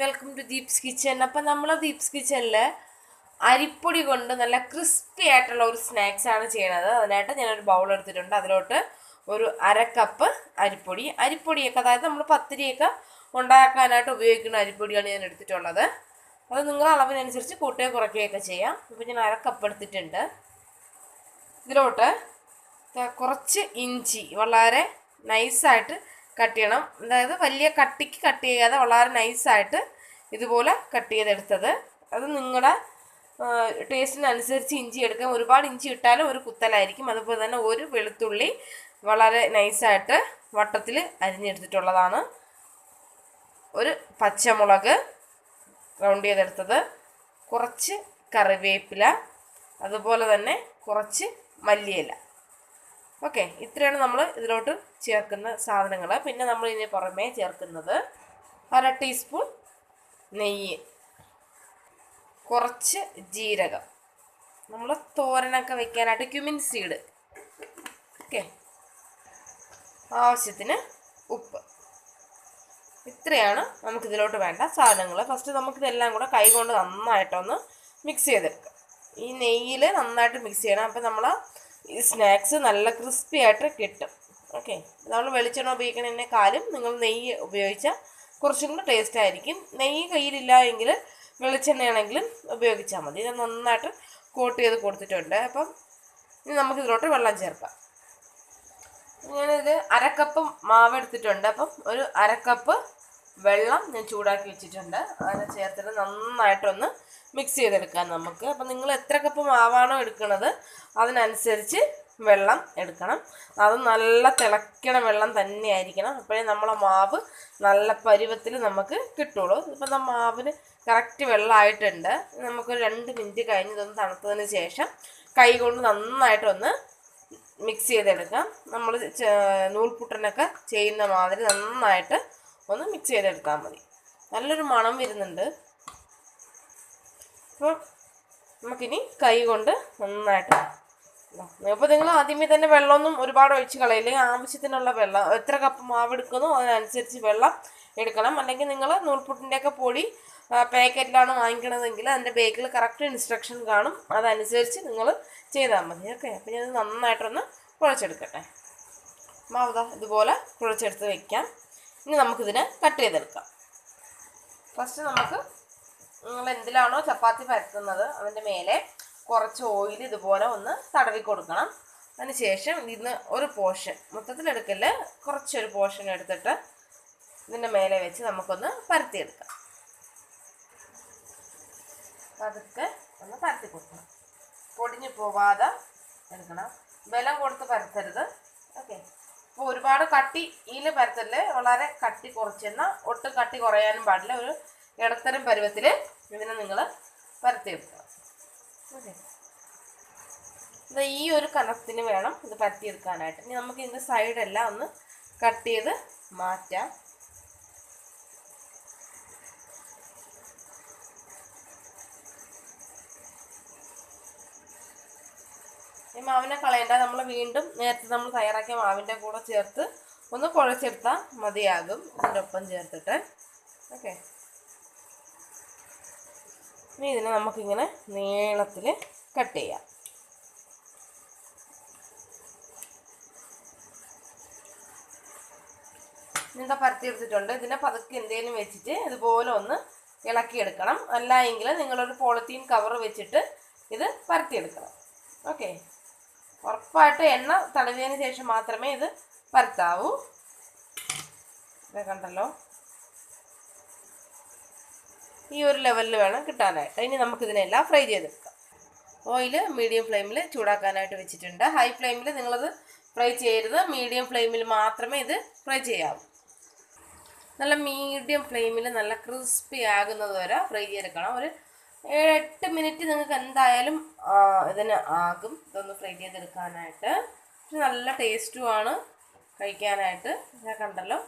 Welcome to Deep's kitchen അപ്പം നമ്മൾ ദീപ്സ് കിച്ചണിൽ അരിപ്പൊടി കൊണ്ട് നല്ല ക്രിസ്പി ആയിട്ടുള്ള ഒരു സ്നാക്സ് ആണ് ചെയ്യണത്. അതിനായിട്ട് ഞാനൊരു ബൗൾ എടുത്തിട്ടുണ്ട്. അതിലോട്ട് ഒരു അര കപ്പ് അരിപ്പൊടി. അരിപ്പൊടിയൊക്കെ അതായത് നമ്മൾ പത്തിരിയൊക്കെ ഉണ്ടാക്കാനായിട്ട് ഉപയോഗിക്കുന്ന അരിപ്പൊടിയാണ് ഞാൻ എടുത്തിട്ടുള്ളത്. അത് നിങ്ങളുടെ അളവിനനുസരിച്ച് കൂട്ടുകയോ കുറയ്ക്കുകയൊക്കെ ചെയ്യാം. ഇപ്പം ഞാൻ അര കപ്പ് എടുത്തിട്ടുണ്ട്. ഇതിലോട്ട് കുറച്ച് ഇഞ്ചി വളരെ നൈസായിട്ട് കട്ട് ചെയ്യണം അതായത് വലിയ കട്ടിക്ക് കട്ട് ചെയ്യാതെ വളരെ നൈസായിട്ട് ഇതുപോലെ കട്ട് ചെയ്തെടുത്തത്. അത് നിങ്ങളുടെ ടേസ്റ്റിനനുസരിച്ച് ഇഞ്ചി എടുക്കാം. ഒരുപാട് ഇഞ്ചി ഇട്ടാലും ഒരു കുത്തലായിരിക്കും. അതുപോലെ തന്നെ ഒരു വെളുത്തുള്ളി വളരെ നൈസായിട്ട് വട്ടത്തിൽ അരിഞ്ഞെടുത്തിട്ടുള്ളതാണ്. ഒരു പച്ചമുളക് റൗണ്ട് ചെയ്തെടുത്തത്. കുറച്ച് കറിവേപ്പില. അതുപോലെ തന്നെ കുറച്ച് മല്ലിയില. ഓക്കെ ഇത്രയാണ് നമ്മൾ ഇതിലോട്ട് ചേർക്കുന്ന സാധനങ്ങൾ പിന്നെ നമ്മൾ ഇതിന് പുറമേ ചേർക്കുന്നത് അര ടീസ്പൂൺ നെയ്യ്. കുറച്ച് ജീരകം. നമ്മൾ തോരനൊക്കെ വെക്കാനായിട്ട് ക്യുമിൻ സീഡ്. ഓക്കെ. ആവശ്യത്തിന് ഉപ്പ്. ഇത്രയാണ് നമുക്കിതിലോട്ട് വേണ്ട സാധനങ്ങൾ ഫസ്റ്റ് നമുക്കിതെല്ലാം കൂടെ കൈകൊണ്ട് നന്നായിട്ടൊന്ന് മിക്സ് ചെയ്തെടുക്കാം. ഈ നെയ്യിൽ നന്നായിട്ട് മിക്സ് ചെയ്യണം. അപ്പം നമ്മൾ ഈ സ്നാക്സ് നല്ല ക്രിസ്പി ആയിട്ട് കിട്ടും. ഓക്കെ. നമ്മൾ വെളിച്ചെണ്ണ ഉപയോഗിക്കണതിനേക്കാളും നിങ്ങൾ നെയ്യ് ഉപയോഗിച്ചാൽ കുറച്ചും കൂടെ ടേസ്റ്റ് ആയിരിക്കും. നെയ്യ് കയ്യിലില്ല എങ്കിൽ വെളിച്ചെണ്ണയാണെങ്കിലും ഉപയോഗിച്ചാൽ മതി. ഇത് നന്നായിട്ട് കോട്ട് ചെയ്ത് കൊടുത്തിട്ടുണ്ട്. അപ്പം ഇനി നമുക്ക് നമുക്കിതിലോട്ട് വെള്ളം ചേർക്കാം. ഞാനിത് അരക്കപ്പ് മാവ് എടുത്തിട്ടുണ്ട്. അപ്പം ഒരു അരക്കപ്പ് വെള്ളം ഞാൻ ചൂടാക്കി വെച്ചിട്ടുണ്ട്. അതിനെ ചേർത്തിട്ട് നന്നായിട്ടൊന്ന് മിക്സ് ചെയ്തെടുക്കാം നമുക്ക്. അപ്പം നിങ്ങൾ എത്ര കപ്പ് മാവാണോ എടുക്കുന്നത് അതിനനുസരിച്ച് വെള്ളം എടുക്കണം. അത് നല്ല തിളയ്ക്കണ വെള്ളം തന്നെ ആയിരിക്കണം അപ്പോഴേ നമ്മളെ മാവ് നല്ല പരുവത്തിൽ നമുക്ക് കിട്ടുള്ളൂ. ഇപ്പം ആ മാവിന് കറക്റ്റ് വെള്ളമായിട്ടുണ്ട്. നമുക്ക് രണ്ട് മിനിറ്റ് കഴിഞ്ഞ് ഇതൊന്ന് തണുത്തതിന് ശേഷം കൈ കൊണ്ട് നന്നായിട്ടൊന്ന് മിക്സ് ചെയ്തെടുക്കാം. നമ്മൾ നൂൽപുട്ടനൊക്കെ ചെയ്യുന്ന മാതിരി നന്നായിട്ട് ഒന്ന് മിക്സ് ചെയ്തെടുത്താൽ മതി. നല്ലൊരു മണം വരുന്നുണ്ട്. അപ്പോൾ നമുക്കിനി കൈ കൊണ്ട് നന്നായിട്ട് അപ്പോൾ നിങ്ങൾ ആദ്യമേ തന്നെ വെള്ളമൊന്നും ഒരുപാട് ഒഴിച്ച് കളയില്ലേ? ആവശ്യത്തിനുള്ള വെള്ളം എത്ര കപ്പ് മാവ് എടുക്കുന്നു അതിനനുസരിച്ച് വെള്ളം എടുക്കണം. അല്ലെങ്കിൽ നിങ്ങൾ നൂൽപുട്ടിന്റെയൊക്കെ പൊടി പാക്കറ്റിലാണ് വാങ്ങിക്കണതെങ്കിൽ അതിന്റെ ബേക്കിൽ കറക്റ്റ് ഇൻസ്ട്രക്ഷൻ കാണും. അതനുസരിച്ച് നിങ്ങൾ ചെയ്താൽ മതി. ഓക്കെ? അപ്പം ഞാൻ നന്നായിട്ടൊന്ന് കുഴച്ചെടുക്കട്ടെ. മാവ് ദാ ഇതുപോലെ കുഴച്ചെടുത്ത് വെക്കാം. ഇനി നമുക്കിതിനെ കട്ട് ചെയ്തെടുക്കാം. ഫസ്റ്റ് നമുക്ക് നിങ്ങൾ എന്തിലാണോ ചപ്പാത്തി പരത്തുന്നത് അതിന്റെ മേലെ കുറച്ച് ഓയിൽ ഇതുപോലെ ഒന്ന് തടവി കൊടുക്കണം. അതിന് ശേഷം ഇതിന് ഒരു പോർഷൻ മൊത്തത്തിലെടുക്കൽ കുറച്ചൊരു പോർഷൻ എടുത്തിട്ട് ഇതിന്റെ മേലെ വെച്ച് നമുക്കൊന്ന് പരത്തിയെടുക്കാം. പതുക്കെ ഒന്ന് പരത്തി കൊടുക്കണം. പൊടിഞ്ഞു പോവാതെ എടുക്കണം. ബലം കൊടുത്ത് പരത്തരുത്. ഓക്കെ അപ്പോൾ ഒരുപാട് കട്ടി ഇതിൽ പരത്തൽ വളരെ കട്ടി കുറച്ചെന്ന ഒട്ടും കട്ടി കുറയാനും പാടില്ല. ഒരു ഇടത്തരം പരുവത്തിൽ ഇതിനെ നിങ്ങൾ പരത്തിയെടുക്കുക ഇത് ഈ ഒരു കനത്തിന് വേണം ഇത് പരത്തിയെടുക്കാനായിട്ട് ഇനി നമുക്ക് ഇതിന്റെ സൈഡെല്ലാം ഒന്ന് കട്ട് ചെയ്ത് മാറ്റാം. ഈ മാവിനെ കളയണ്ട. നമ്മൾ വീണ്ടും നേരത്തെ നമ്മൾ തയ്യാറാക്കിയ മാവിന്റെ കൂടെ ചേർത്ത് ഒന്ന് കുഴച്ചെടുത്താൽ മതിയാകും. ഇതിന്റെ ഒപ്പം ചേർത്തിട്ട്. ഓക്കെ. ഇനി ഇതിനെ നമുക്കിങ്ങനെ നീളത്തിൽ കട്ട് ചെയ്യാം. ഇങ്ങനത്തെ പരത്തി എടുത്തിട്ടുണ്ട്. ഇതിനെ പതുക്കെ എന്തെങ്കിലും വെച്ചിട്ട് ഇതുപോലെ ഒന്ന് ഇളക്കിയെടുക്കണം. അല്ല എങ്കിൽ നിങ്ങളൊരു പോളിത്തീൻ കവർ വെച്ചിട്ട് ഇത് പരത്തിയെടുക്കണം. ഓക്കെ. ഉറപ്പായിട്ട് എണ്ണ തടവിയതിന് ശേഷം മാത്രമേ ഇത് പരത്താവൂ. ഇത് കണ്ടല്ലോ. ഈ ഒരു ലെവലിൽ വേണം കിട്ടാനായിട്ട്. ഇനി നമുക്കിതിനെല്ലാം ഫ്രൈ ചെയ്തെടുക്കാം. ഓയിൽ മീഡിയം ഫ്ലെയിമിൽ ചൂടാക്കാനായിട്ട് വെച്ചിട്ടുണ്ട്. ഹൈ ഫ്ലെയിമിൽ നിങ്ങളത് ഫ്രൈ ചെയ്യരുത്. മീഡിയം ഫ്ലെയിമിൽ മാത്രമേ ഇത് ഫ്രൈ ചെയ്യാവൂ. നല്ല മീഡിയം ഫ്ലെയിമിൽ നല്ല ക്രിസ്പി ആകുന്നത് വരെ ഫ്രൈ ചെയ്തെടുക്കണം. ഒരു ഏഴ് എട്ട് മിനിറ്റ് നിങ്ങൾക്ക് എന്തായാലും ഇതിന് ആകും. ഇതൊന്ന് ഫ്രൈ ചെയ്തെടുക്കാനായിട്ട്. നല്ല ടേസ്റ്റുമാണ് കഴിക്കാനായിട്ട്. ഞാൻ കണ്ടല്ലോ.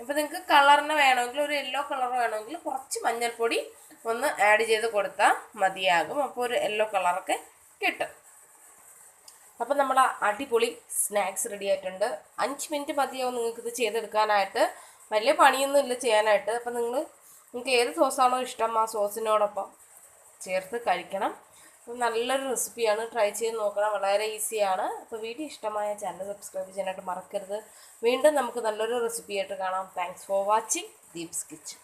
ഇപ്പോൾ നിങ്ങൾക്ക് കളറിന് വേണമെങ്കിൽ ഒരു യെല്ലോ കളർ വേണമെങ്കിൽ കുറച്ച് മഞ്ഞൾപ്പൊടി ഒന്ന് ആഡ് ചെയ്ത് കൊടുത്താൽ മതിയാകും. അപ്പോൾ ഒരു യെല്ലോ കളറൊക്കെ കിട്ടും. അപ്പം നമ്മൾ അടിപൊളി സ്നാക്സ് റെഡി ആയിട്ടുണ്ട്. അഞ്ച് മിനിറ്റ് മതിയാവും നിങ്ങൾക്ക് ഇത് ചെയ്തെടുക്കാനായിട്ട്. വലിയ പണിയൊന്നും ഇല്ല ചെയ്യാനായിട്ട്. അപ്പം നിങ്ങൾ നിങ്ങൾക്ക് ഏത് സോസാണോ ഇഷ്ടം ആ സോസിനോടൊപ്പം ചേർത്ത് കഴിക്കണം. അപ്പം നല്ലൊരു റെസിപ്പിയാണ്. ട്രൈ ചെയ്ത് നോക്കണം. വളരെ ഈസിയാണ്. അപ്പോൾ വീഡിയോ ഇഷ്ടമായ ചാനൽ സബ്സ്ക്രൈബ് ചെയ്യാനായിട്ട് മറക്കരുത്. വീണ്ടും നമുക്ക് നല്ലൊരു റെസിപ്പി ആയിട്ട് കാണാം. Thanks for watching Deeps kitchen